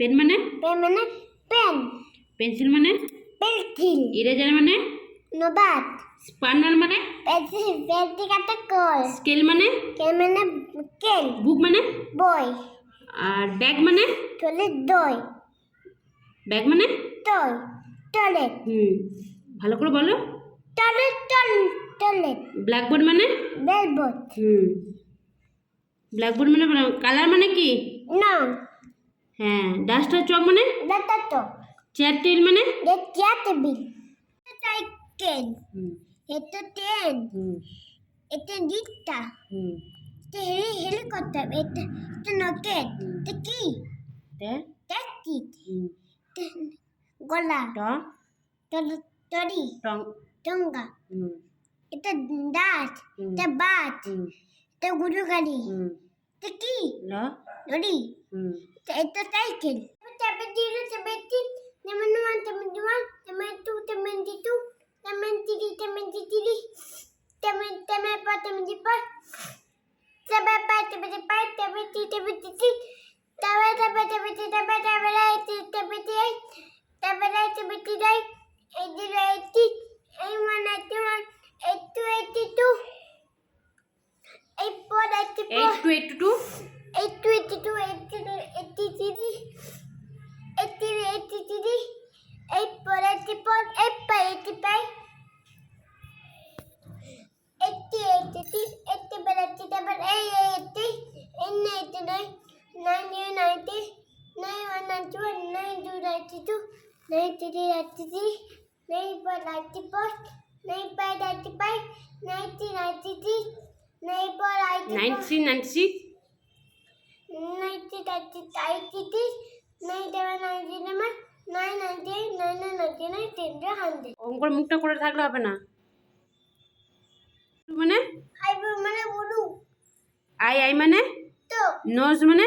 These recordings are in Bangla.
পেন মানে? পেন মানে পেন পেন্সিল মানে? পেন্সিল ইরেজার মানে? নবাত স্পার্নার মানে? পেন্সিল পেন্সিল কাটা কল. স্কেল মানে? কেন মানে কেন বুক মানে? বই আর ব্যাগ মানে? টলে দই ব্যাগ মানে? টয় টয়লেট হুম ভালো করে বলো। টয়লেট টয়লেট ব্ল্যাকবোর্ড মানে? বেলবোট হুম ব্ল্যাকবোর্ড মানে কালার মানে কি? না হ্যাঁ ডাস্টার চক মানে? দাদা তো চেয়ার টেবিল মানে? দেখিয়া টেবিল সাইকেল এটা ট্রেন এটা রিক্সা এটা হেলি হেলিকপ্টার এটা এটা নকেট এটা কি? ট্যাক্সি গলা। টরি টঙ্গা। এটা দাঁত। এটা হুম। এটা গুরু গাড়ি। এটা কি? Lorry это тайкель. Это бедил, это бедил, не teman это teman это манту, это teman это teman это мандитири, это apa, teman мандипа. Sebabnya, tapi tapi tapi tapi tapi teman tapi teman-teman, teman tapi teman-teman tapi tapi tapi tapi tapi tapi tapi tapi tapi tapi tapi tapi tapi tapi tapi tapi itu itu tapi itu itu tapi tapi tapi tapi tapi tapi tapi tapi tapi tapi tapi tapi tapi tapi tapi 82, 82, 83, 83, 83, 83, 84, 84, 85, 85, 80, 80, 81, 81, 80, 89, 90, 90, 91, 91, 92, 92, 93, 93, 94, 94, 95, 95, 90, 93, 94, 96, 93, 96, ninety thirty thirty this ninety one ninety nine nine ninety eight nine nine ninety nine ten to hundred অঙ্কর মুখটা করে থাকলে হবে না মানে আই মানে বলু আই আই মানে তো নোজ মানে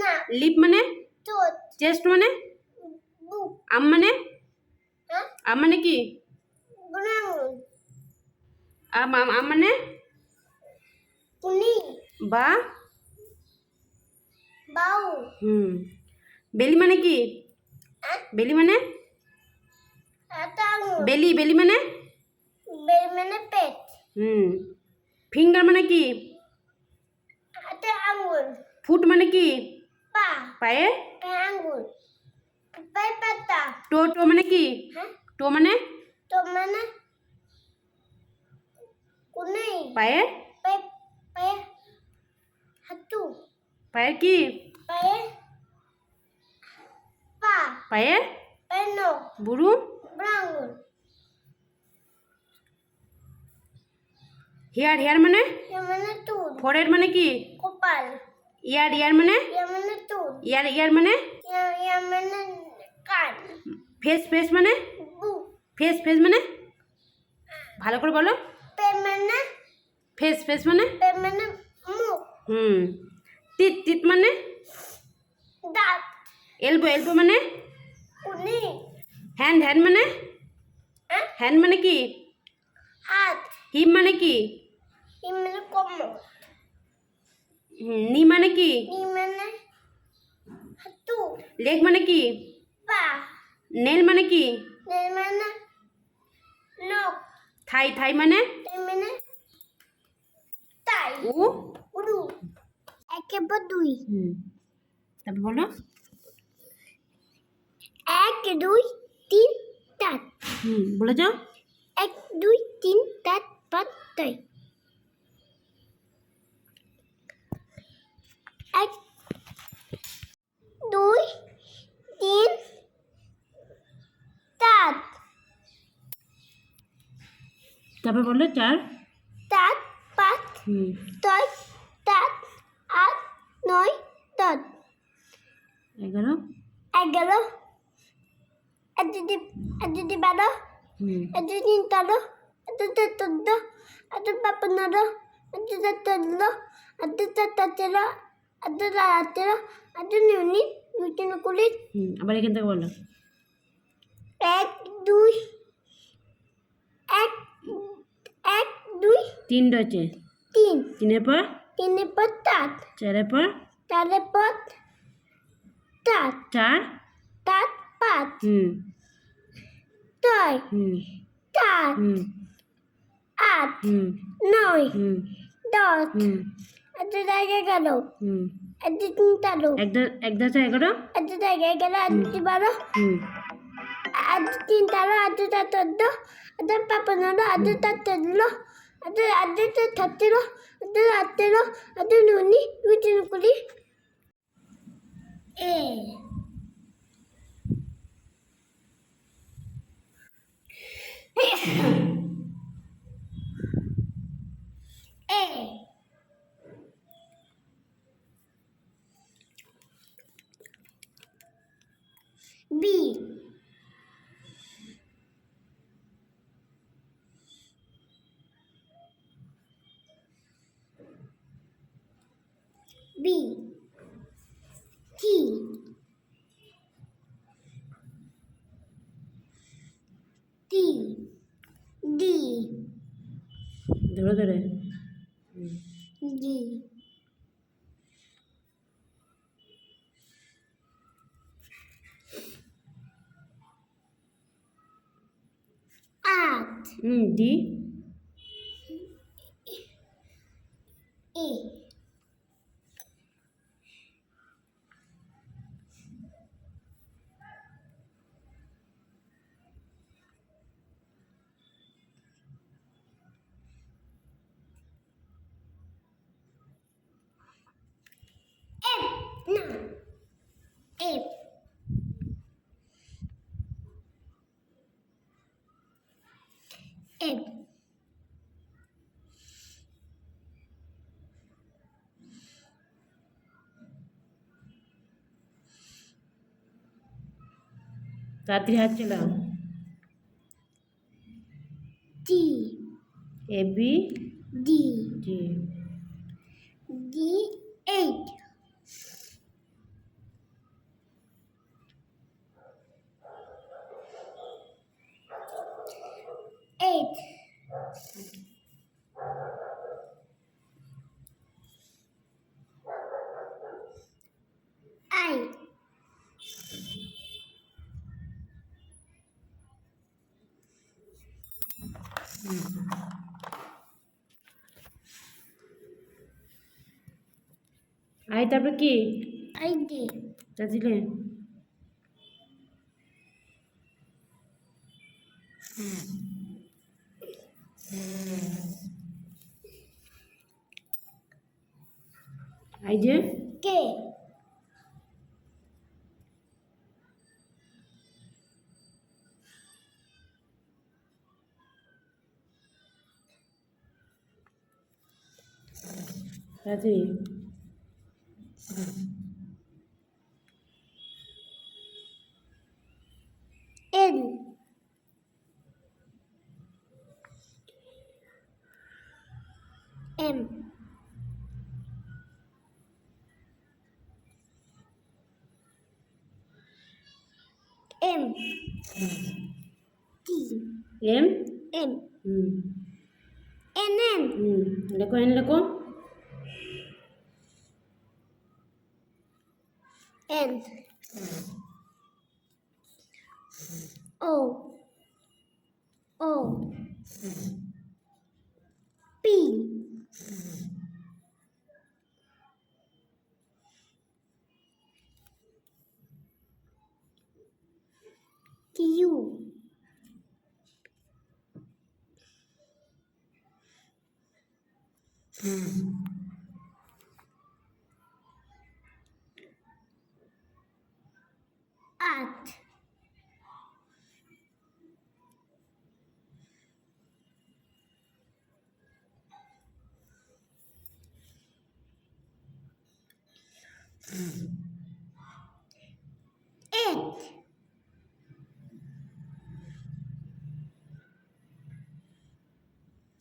না লিপ মানে তো চেস্ট মানে আম মানে আম মানে কি আম আম মানে পুনি বা বাউ। হুম। বেলি মানে কি? বেলি মানে? বেলি বেলি মানে? বেল মানে পেট। হুম। ফিঙ্গার মানে কি? এটা আঙুর ফুট মানে কি? পা। পায়ে? পা আঙুর পাই পাতা। টো টো মানে কি? হ্যাঁ? টো মানে? তো মানে? কুনি পায়ে? পাই হাতু পায়ে কি? পায়ে পা। পায়ে পাই নো বুড়ু? হেয়ার হেয়ার মানে? মানে ফরেড মানে কি? কপাল। ইয়ার ইয়ার মানে? মানে ইয়ার ইয়ার মানে? ইয়া ইয়া মানে ফেস ফেস মানে? ফেস ফেস মানে? ভালো করে বলো। মানে? ফেস ফেস মানে? মানে হুম। তিত তিত মানে? দাঁত। এলবো এলবো মানে? উনি। হ্যান্ড হ্যান্ড মানে? হ্যাঁ হ্যান্ড মানে কি? হাত। হিপ মানে কি? ই মানে কোমর নি মানে কি? ই মানে হাতু লেগ মানে কি? পা। নেল মানে কি? নে মানে নখ। থাই থাই মানে? তে মানে তাই। উ? উড়ু একে পর দুই। হুম। তারপর বলো। এক দুই তিন চার। হুম বলে যাও। এক দুই তিন চার পাঁচ ছয়। এক দুই তিন চার। তারপর বলো চার। চার পাঁচ ছয় নয় দশ। এগারো। এগারো। এক দুই বারো তিন তেরো চার চোদ্দ দুই পনেরো এক দুই চার সতেরো চার আঠেরো দুই উনিশ দুই তিন কুড়ি। আবার এখান থেকে বলো। এক দুই এক এক দুই তিন রয়েছে তিন। তিনের পর? তিনের পর চার চারের পর চারের পর চার। চার চার পাঁচ। হুম। ছয়। হুম। চার হুম। আট। হুম। নয়। হুম। দশ। হুম। এত জায়গায় গেল। হুম। এত তিন তেরো এক দশ এগারো। এত জায়গায় গেল এত বারো হুম। এত তিন তেরো এত চোদ্দ। পাঁচ পনেরো এত চার চোদ্দ এত এত চার সতেরো এত আঠেরো এত উনিশ দুই তিন কুড়ি A A B B T T D ধরে ধরে। আট। হুম ডি। এ। एड रात्रि हाथ चलाओ G A B D G D eight I তারপরে কি I did তা দিলে আই যে K তাড়াতাড়ি হুম লেখো এন লেখো N O. O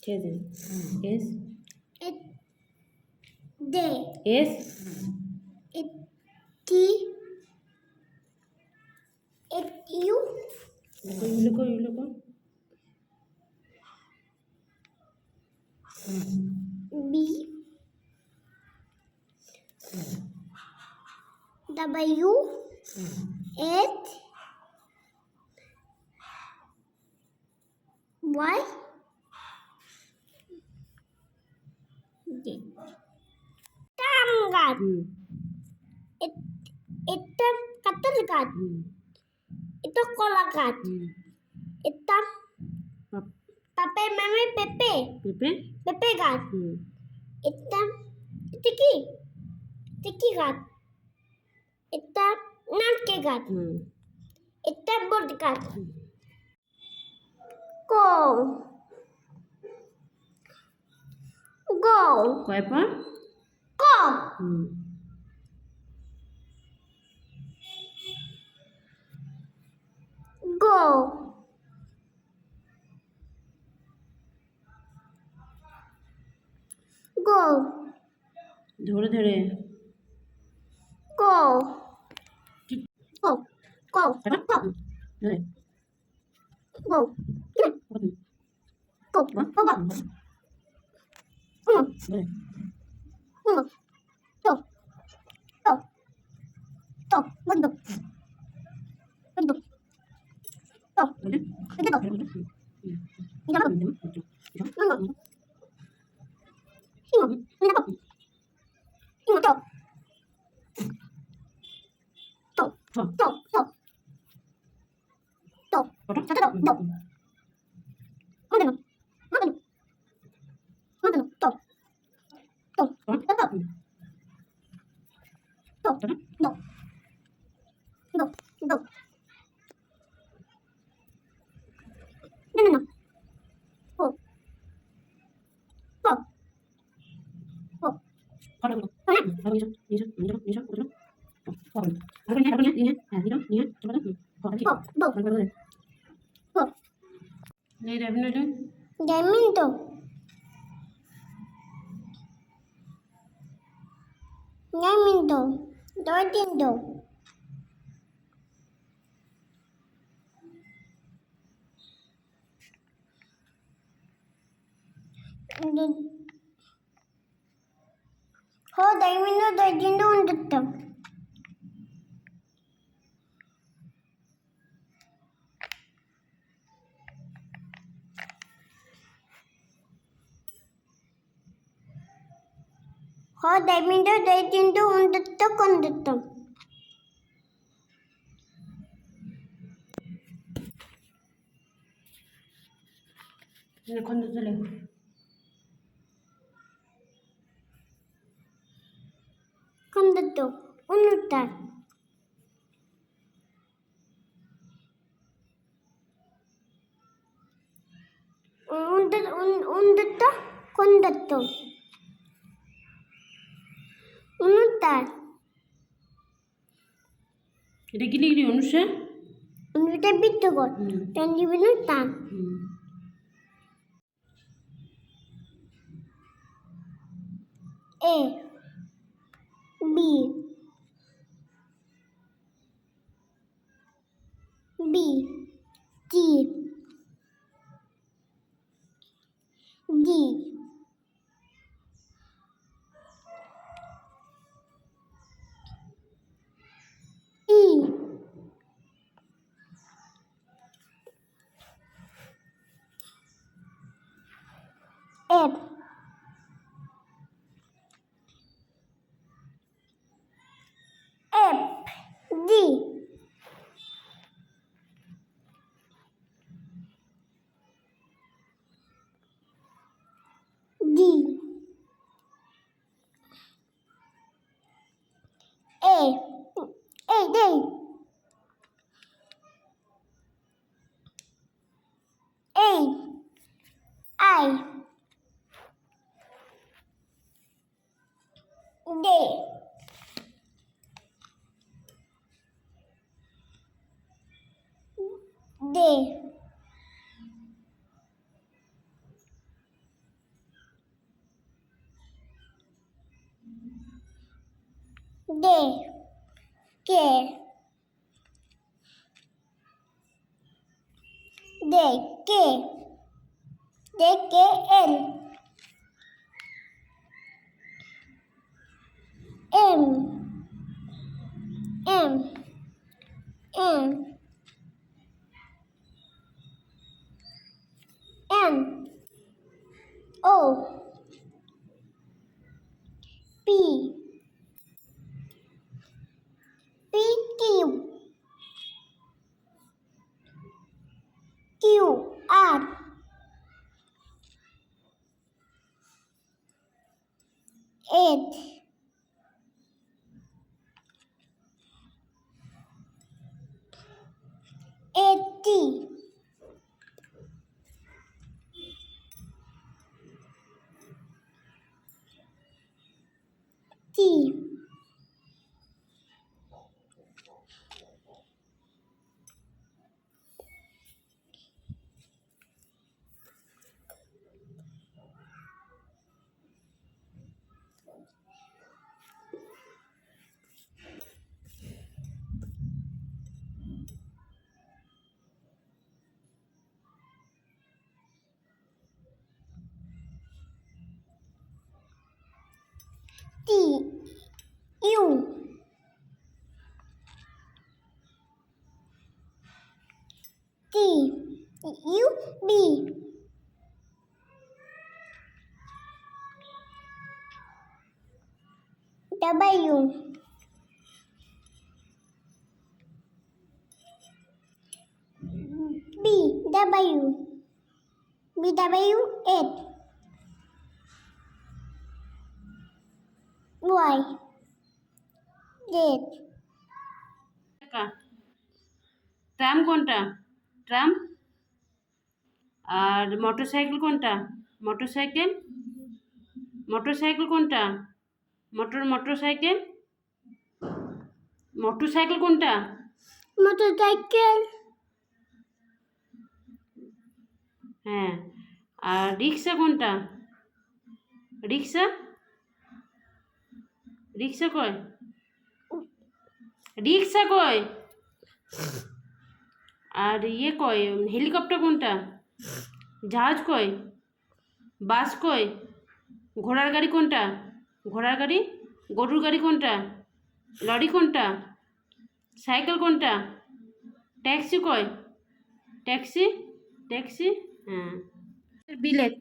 Chasing. Yes. It. They. Yes. It. T. এ- এটা গাছ হুম এটা কলা হুম এটা পাপ- মামে পেঁপে পেঁপে পেঁপে গাছ এটা এটা কি এটা কি গাছ এটা নারকেল গাছ এটা বট গাছ হুম। গো কয় পা ক হুম গো গো ধরে ধরে গো ঠিক গো গো কয় পা? হুম, ধরে গো হুম, গো পা? গো গো Bột. Đó con nhá, đó con nhá, đi nhá. À, đi đó, đi nhá. Cho bắt đó. Bỏ cái chị. Bột, bột. Bỏ rồi. Bột. Này đẹp nữa đấy. Đẹp mình tổ. Đẹp mình tổ. Đó tiền tổ. ಹೋ ದಯವಿಂದು ದಯದಿಂದ ಒಂದಿತ್ತು ഹോദൈമിൻ്റെ ദൈത്യൻ്റെ ഉണ്ടത്ത കൊന്തത്വം കൊന്തത്തിലേക്ക് এটা কি লিখলি অনুষে এটা বৃত্তকোণ টান দিবেন টান A B B T D dei, dei. Ei. Ai. Dei. P W B W. B, W eight Y, Z. Tram কোনটা? ট্রাম? আর মোটর সাইকেল কোনটা? মোটর সাইকেল মোটর সাইকেল কোনটা? Motor motorcycle motorcycle কোনটা? মোটরসাইকেল। হ্যাঁ আর রিক্সা কোনটা? রিক্সা? রিক্সা কয়? রিক্সা কয়? আর ইয়ে কয় হেলিকপ্টার কোনটা? জাহাজ কয়? বাস কয়? ঘোড়ার গাড়ি কোনটা? ঘোড়ার গাড়ি? গরুর গাড়ি কোনটা? লরি কোনটা? সাইকেল কোনটা? ট্যাক্সি কয়? ট্যাক্সি? ট্যাক্সি? হ্যাঁ। বিলেত।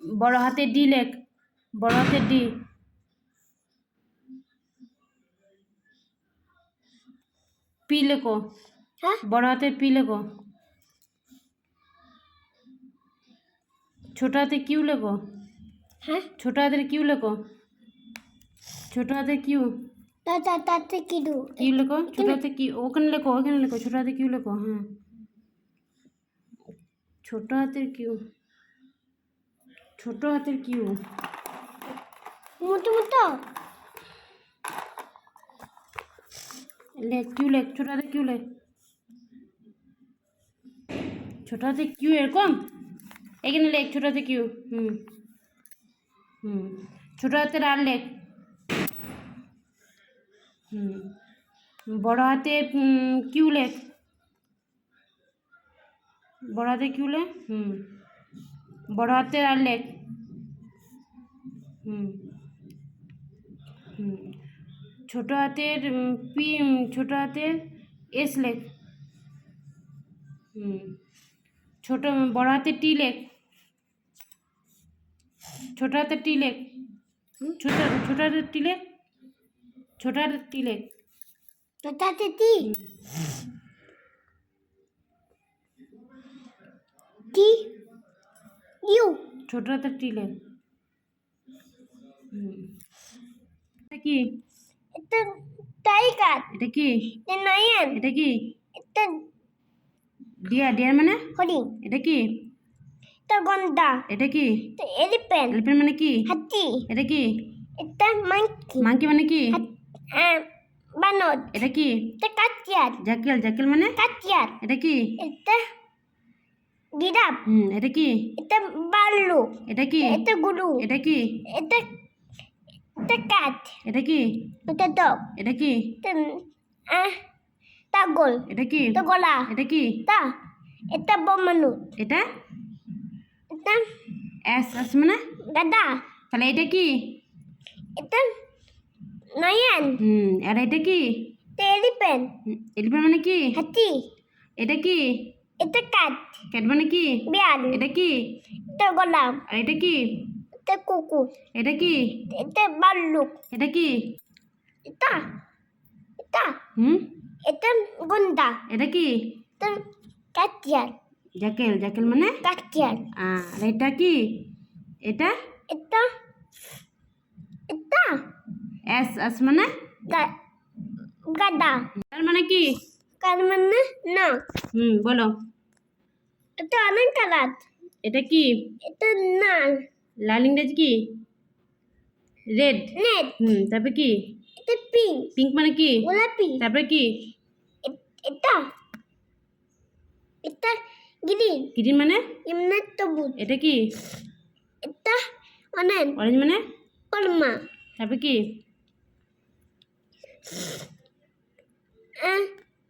বড় হাতের ডি লেখ। বড় হাতের ডি। পি লেখো। হ্যাঁ? বড় হাতের পি লেখো। ছোট হাতে কিউ লেখো হ্যাঁ ছোট হাতের কিউ লেখো ছোট হাতে কিউ তা তা তাতে কি দু কিউ লেখো ছোট হাতে কি ওখানে লেখো ওখানে লেখো ছোট হাতে কিউ লেখো হ্যাঁ ছোট হাতের কিউ ছোট হাতের কিউ মোটো মোটো লেখ কিউ লেখ ছোট হাতে কিউ লেখ ছোট হাতে কিউ এরকম এখানে লেখ, ছোট হাতে কিউ, হুম। হুম, ছোট হাতের আর লেখ। হুম, বড় হাতে কিউ লেখ। বড় হাতে কিউ লেখ, হুম। বড় হাতের আর লেখ। হুম হুম। ছোট হাতের পি ছোট হাতের এস লেখ। হুম, ছোট, বড় হাতের টি লেখ। ছোট হাতের টি লেখ ছোট ছোট হাতের টি লেখ ছোট হাতের টি লেখ তো তাতে টি টি। ইউ। ছোট হাতের টি লেখ এটা কি? এটা টাইগার এটা কি? এটা নায়ন এটা কি? এটা ডিয়ার ডিয়ার মানে? হরিণ। এটা কি? এটা গন্ডা এটা কি এলিফ্যান্ট এলিফ্যান্ট মানে কি হাতি এটা কি এটা মাংকি মাংকি মানে কি বানর এটা কি এটা কাচিয়ার জাকেল জাকেল মানে কাচিয়ার এটা কি এটা গিরাফ হুম এটা কি এটা বাল্লু এটা কি এটা গরু এটা কি এটা এটা কাঠ এটা কি এটা ডগ এটা কি এটা তাগল এটা কি এটা গলা এটা কি এটা এটা বমানু এটা এটা এস এস মানে গাদা তাহলে এটা কি এটা নয়ন হুম আর এটা কি টেলিপেন এলিফ্যান্ট মানে কি হাতি এটা কি এটা কাঠ ক্যাট মানে কি বিড়াল এটা কি এটা গোলাম আর এটা কি এটা কুকুর এটা কি এটা বাল্লুক এটা কি এটা এটা হুম এটা গন্ডা এটা কি এটা কাঠিয়াল জ্যাকেল জ্যাকেল মানে? আহ, আর এটা কি? এটা? এটা? এটা? এস এস মানে? গাদা। তার মানে কি? কার মানে না। হুম বলো। এটা অনেক কালার। এটা কি? এটা না লাল ইংরেজি কি? রেড নেট হুম তারপরে কি? এটা পিঙ্ক পিঙ্ক মানে কি? গোলাপি। তারপরে কি? এটা? এটা গ্রিন গ্রিন মানে? এমনি সবুজ এটা কি? এটা অনেক অরেঞ্জ মানে? কলমা তারপরে কি?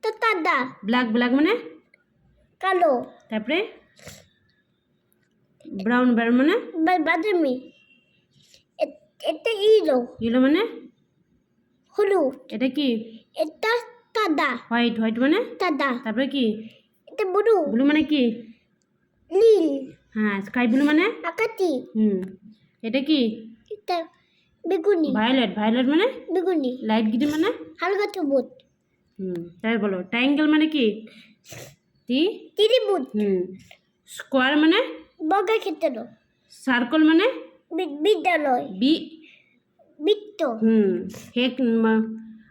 তো সাদা ব্ল্যাক ব্ল্যাক মানে? কালো। তারপরে? ব্রাউন ব্রাউন মানে? বাদামি। এটা ইলো ইয়েলো মানে? হলুদ। এটা কি? এটা সাদা হোয়াইট হোয়াইট মানে? সাদা তারপরে কি? ব্লু মানে কি? নীল। হ্যাঁ স্কাই ব্লু মানে? আকাশি হুম এটা কি? এটা বেগুনি। ভায়োলেট ভায়োলেট মানে? বেগুনি। লাইট গ্রিন মানে? হালকা সবুজ হুম তাই বলো। ট্রায়াঙ্গেল মানে কি? টি? ত্রিভুজ। হুম স্কোয়ার মানে? বর্গক্ষেত্র সার্কল মানে? বিদ্যালয়। বি বৃত্ত। হুম হেক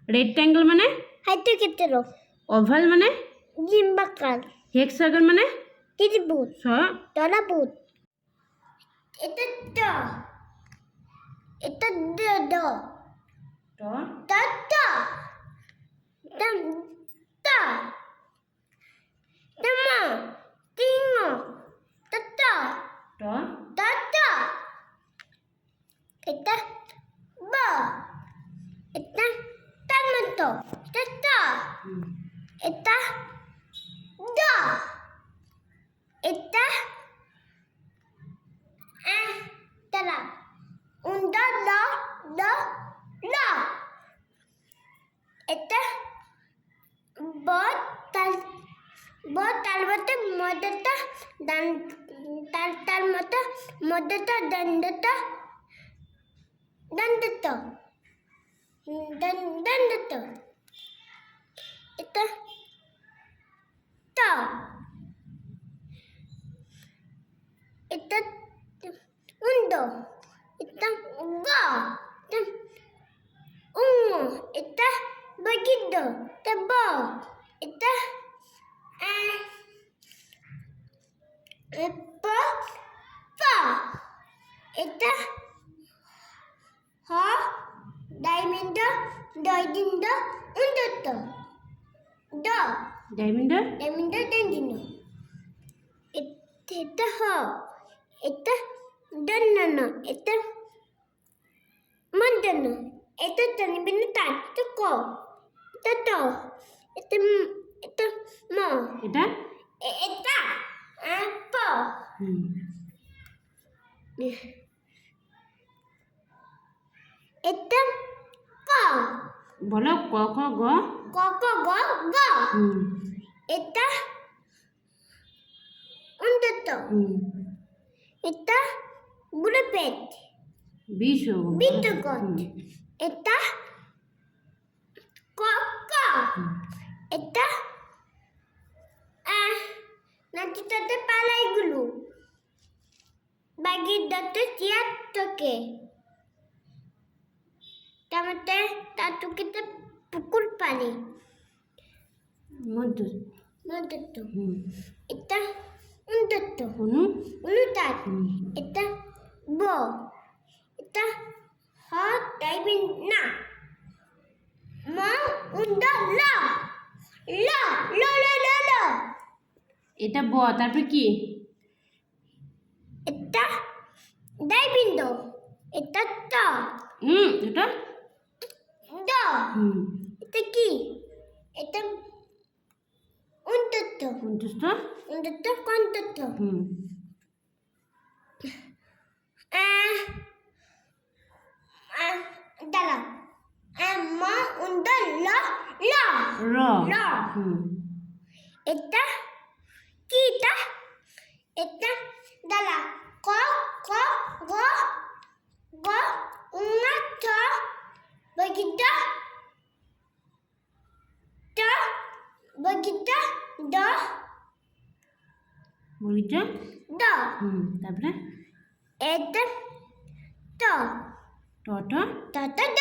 রেক্ট্যাঙ্গেল মানে? হাইদ্রক্ষেত্র ওভাল মানে? জিম্বাকার হেক্সাগন মানে? ত্রিভুজ ছ তলাভূত এটা দ এটা দ দ। ট। দ দ দ দ দম তিং দ দ ট। দ দ এটা ব। এটা টমেটো এটা দ এটা the ita eh tara unda la the la ita बहुत तल बहुत तलवत मदत दंड तल तल मत मदत दंडत दंडत दंडत इत এটা এটা undo এটা ga এটা ungo এটা begitu এটা ba এটা eh apa pa এটা ha diamond diamond undut da diamond diamond diamond এটা ha এটা দন্নন এটা মন্দন এটা তনিবিন তার এটা ক এটা ত এটা এটা ম। এটা? এটা? প। এটা ক বলো ক খ গ? ক ক গ গ। এটা হুম। এটা বুড়েপেট। বিশ বিদ্যুৎ এটা ক ক। এটা আহ নাচিটাতে পালাইগুলো। বাগির দত্তে চেয়ার তার টুকিতে পুকুর পানি মধ্য হুম। এটা উন্দত্ত অনু উনুতার হুম। এটা ব। এটা হ টাইপিং না। মা উন্দা লা। লা লা লা লা লা। এটা ব তারপরে কি? এটা ডাইবিন্দ এটা তা। হুম এটা এটা কি? এটা অন্তত্ব অন্তত্ব অন্তত্ব কন্তত্ব হুম। দাঁড়া ম উন্দ ল এটা কি এটা? এটা ক ক গ গ উন্নত বৈগিত বগিটা ট বগিটা ড বগিটা ড হুম তারপরে এটা ট টটা ট ট ড